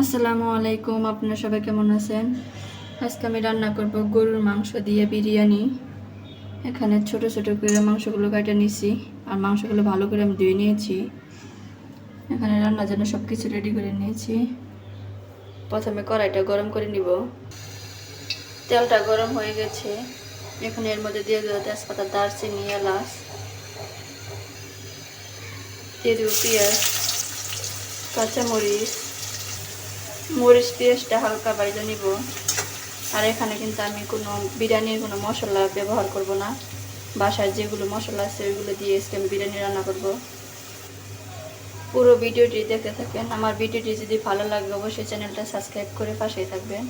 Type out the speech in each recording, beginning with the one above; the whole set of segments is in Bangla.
আসসালামু আলাইকুম, আপনারা সবাই কেমন আছেন? আজকে আমি রান্না করব গরুর মাংস দিয়ে বিরিয়ানি। এখানে ছোট ছোট করে মাংসগুলো কেটে নিয়েছি আর মাংসগুলো ভালো করে আমি ধুয়ে নিয়েছি। এখানে রান্নার জন্য সব কিছু রেডি করে নিয়েছি। প্রথমে কড়াইটা গরম করে নিব। তেলটা গরম হয়ে গেছে। এখন এর মধ্যে দিয়ে দেবো তেজপাতা, দারচিনি, এলাচ। দিয়ে দেবো পেঁয়াজ, কাঁচামরিচ। মরিচ পেঁয়াজটা হালকা বাইরে নিব। আর এখানে কিন্তু আমি কোনো বিরিয়ানির কোনো মশলা ব্যবহার করব না। বাসায় যেগুলো মশলা আছে ওইগুলো দিয়ে আজকে আমি বিরিয়ানি রান্না করব। পুরো ভিডিওটি দেখতে থাকেন আমার ভিডিওটি যদি ভালো লাগে অবশ্যই চ্যানেলটা সাবস্ক্রাইব করে পাশেই থাকবেন।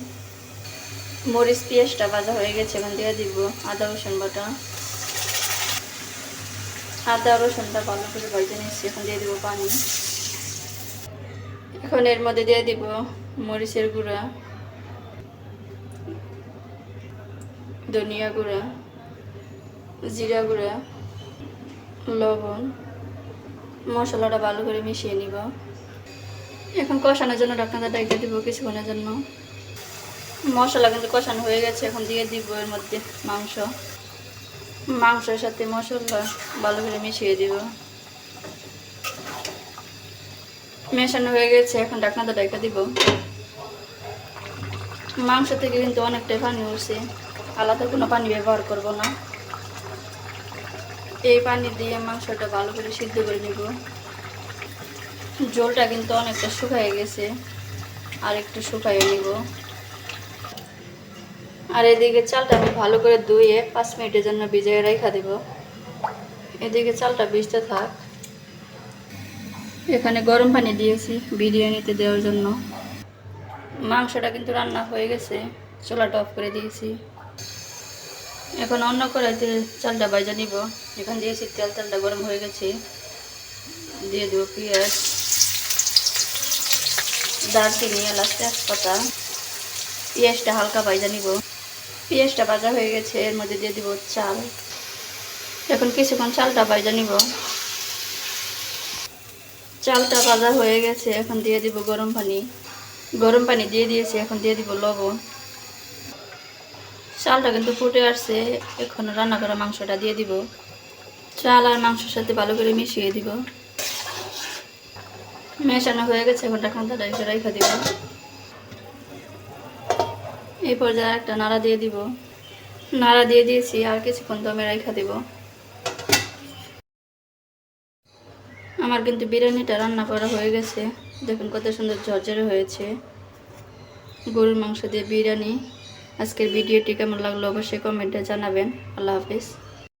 মরিচ পেঁয়াজটা ভাজা হয়ে গেছে, এখন দিয়ে দিব আদা, রসুন বাটা। আদা, রসুনটা ভালো করে ভেজে নিচ্ছি, এখন দিয়ে দিব পানি। এখন এর মধ্যে দিয়ে দিব মরিচের গুঁড়া, ধনিয়া গুঁড়া, জিরা গুঁড়া, লবণ, মশলাটা ভালো করে মিশিয়ে নিব। এখন কষানোর জন্য ডেকে দিব কিছুক্ষণের জন্য। মশলা কিন্তু কষানো হয়ে গেছে, এখন দিয়ে দিব এর মধ্যে মাংস। মাংসের সাথে মশলা ভালো করে মিশিয়ে দিব। মেশানো হয়ে গেছে, এখন ঢাকনাটা ঢাকা দিব। মাংস থেকে কিন্তু অনেকটাই পানি উঠছে। আলাদা কোনো পানি ব্যবহার করব না। এই পানি দিয়ে মাংসটা ভালো করে সিদ্ধ করে নিব। জলটা কিন্তু অনেকটা শুকায় গেছে। আর একটু শুকাইয়ে নিব। আর এদিকে চালটা আমি ভালো করে ধুয়ে পাঁচ মিনিটের জন্য ভিজিয়ে রেখা দেব। এদিকে চালটা ভিজতে থাক। এখানে গরম পানি দিয়েছি, বিরিয়ানিতে দেওয়ার জন্য। মাংসটা কিন্তু রান্না হয়ে গেছে, চোলাটা অফ করে দিয়েছি। এখন অন্য কড়াইতে চালটা বাইজা নিব। এখান দিয়েছি তেল তেলটা গরম হয়ে গেছে। দিয়ে দেবো পেঁয়াজ, দারচিনি, এলাচ, তেজপাতা। পেঁয়াজটা হালকা বাইজা নিব। পেঁয়াজটা ভাজা হয়ে গেছে, এর মধ্যে দিয়ে দিব চাল। এখন কিছুক্ষণ চালটা বাইজা নিব। চালটা ভাজা হয়ে গেছে, এখন দিয়ে দিব গরম পানি। গরম পানি দিয়ে দিয়েছি, এখন দিয়ে দিব লবণ। চালটা কিন্তু ফুটে আসছে, এখন রান্না করা মাংসটা দিয়ে দিব। চাল আর মাংসের সাথে ভালো করে মিশিয়ে দিব। মেশানো হয়ে গেছে, এখন ঢাকনাটা এসে রেখে দিব। এই পর্যায়ে একটা নাড়া দিয়ে দিব। নাড়া দিয়ে দিয়েছি, আর কিছুক্ষণ দমে রেখে দিব। আমার কিন্তু বিরিয়ানিটা রান্না করা হয়ে গেছে। দেখুন কত সুন্দর ঝরঝরে হয়েছে। গরুর মাংস দিয়ে বিরিয়ানি। আজকের ভিডিওটি কেমন লাগল অবশ্যই কমেন্টে জানাবেন। আল্লাহ হাফিজ।